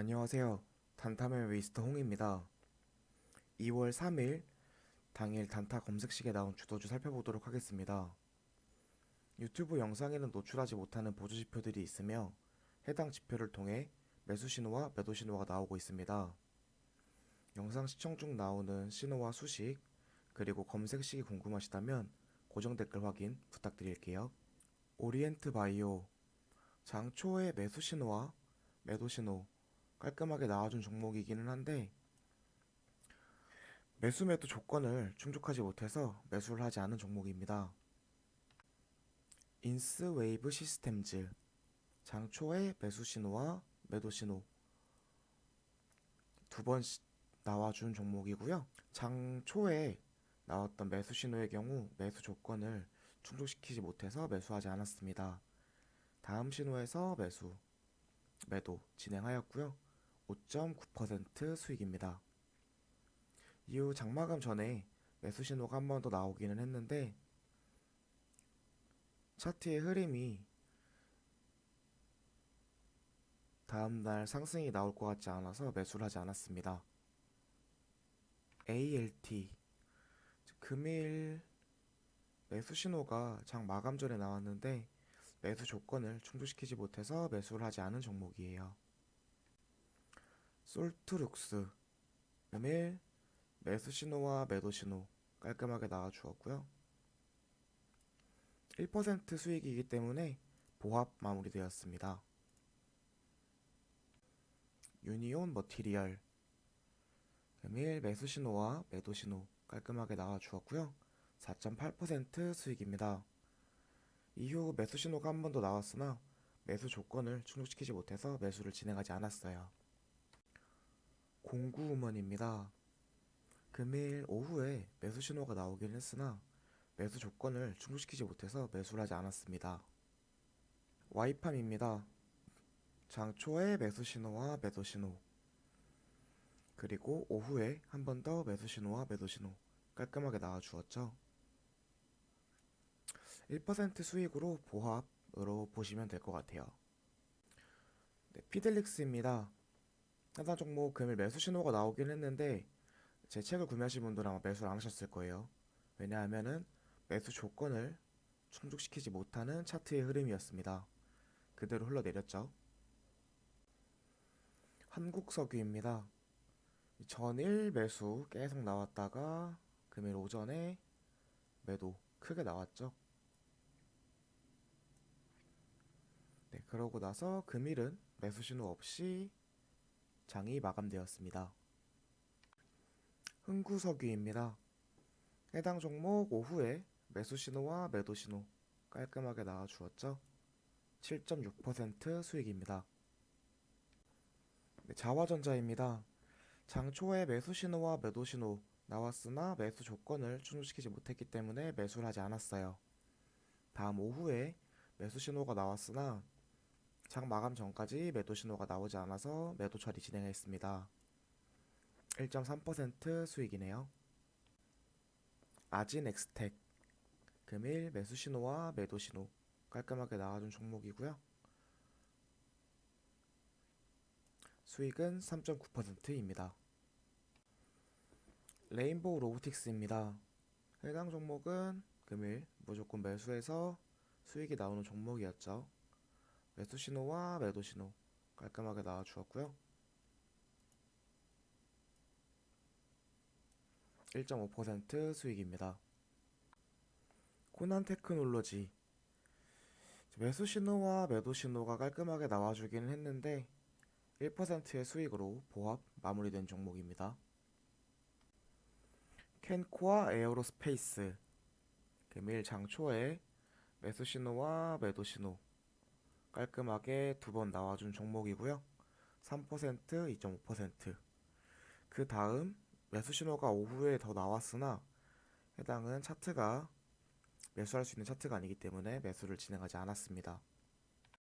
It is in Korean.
안녕하세요. 단타맨 웨이스터 홍입니다. 2월 3일 당일 단타 검색식에 나온 주도주 살펴보도록 하겠습니다. 유튜브 영상에는 노출하지 못하는 보조 지표들이 있으며 해당 지표를 통해 매수 신호와 매도 신호가 나오고 있습니다. 영상 시청 중 나오는 신호와 수식 그리고 검색식이 궁금하시다면 고정 댓글 확인 부탁드릴게요. 오리엔트 바이오 장 초의 매수 신호와 매도 신호 깔끔하게 나와준 종목이기는 한데 매수 매도 조건을 충족하지 못해서 매수를 하지 않은 종목입니다. 인스 웨이브 시스템즈 장초의 매수 신호와 매도 신호 두 번 나와준 종목이고요. 장초에 나왔던 매수 신호의 경우 매수 조건을 충족시키지 못해서 매수하지 않았습니다. 다음 신호에서 매수, 매도 진행하였고요. 5.9% 수익입니다. 이후 장마감 전에 매수 신호가 한 번 더 나오기는 했는데 차트의 흐름이 다음날 상승이 나올 것 같지 않아서 매수를 하지 않았습니다. ALT 금일 매수 신호가 장 마감 전에 나왔는데 매수 조건을 충족시키지 못해서 매수를 하지 않은 종목이에요. 솔트룩스 신호와 매도 신호 깔끔하게 나와 주었고요. 1% 수익이기 때문에 보합 마무리되었습니다. 유니온 머티리얼 금일 매수 신호와 매도 신호 깔끔하게 나와 주었고요. 4.8% 수익입니다. 이후 매수 신호가 한 번 더 나왔으나 매수 조건을 충족시키지 못해서 매수를 진행하지 않았어요. 공구우먼입니다. 금일 오후에 매수 신호가 나오긴 했으나 매수 조건을 충족시키지 못해서 매수를 하지 않았습니다. 와이팜입니다. 장초에 매수 신호와 매도 신호 그리고 오후에 한 번 더 매수 신호와 매도 신호 깔끔하게 나와 주었죠. 1% 수익으로 보합으로 보시면 될 것 같아요. 네, 피델릭스입니다. 해당 종목 금일 매수 신호가 나오긴 했는데 제 책을 구매하신 분들은 아마 매수를 안 하셨을 거예요. 왜냐하면은 매수 조건을 충족시키지 못하는 차트의 흐름이었습니다. 그대로 흘러내렸죠. 한국석유입니다. 전일 매수 계속 나왔다가 금일 오전에 매도 크게 나왔죠. 네, 그러고 나서 금일은 매수 신호 없이 장이 마감되었습니다. 흥구석유입니다. 해당 종목 오후에 매수 신호와 매도 신호 깔끔하게 나와 주었죠. 7.6% 수익입니다. 네, 자화전자입니다. 장초에 매수 신호와 매도 신호 나왔으나 매수 조건을 충족시키지 못했기 때문에 매수를 하지 않았어요. 다음 오후에 매수 신호가 나왔으나 장 마감 전까지 매도 신호가 나오지 않아서 매도 처리 진행했습니다. 1.3% 수익이네요. 아진 엑스텍 금일 매수 신호와 매도 신호 깔끔하게 나와준 종목이고요. 수익은 3.9%입니다. 레인보우 로보틱스입니다. 해당 종목은 금일 무조건 매수해서 수익이 나오는 종목이었죠. 매수 신호와 매도 신호 깔끔하게 나와 주었고요. 1.5% 수익입니다. 코난 테크놀로지 매수 신호와 매도 신호가 깔끔하게 나와주기는 했는데 1%의 수익으로 보합 마무리된 종목입니다. 캔코아 에어로스페이스 금일 장 초에 매수 신호와 매도 신호 깔끔하게 두 번 나와준 종목이고요. 3%, 2.5%. 그 다음 매수 신호가 오후에 더 나왔으나 해당은 차트가 매수할 수 있는 차트가 아니기 때문에 매수를 진행하지 않았습니다.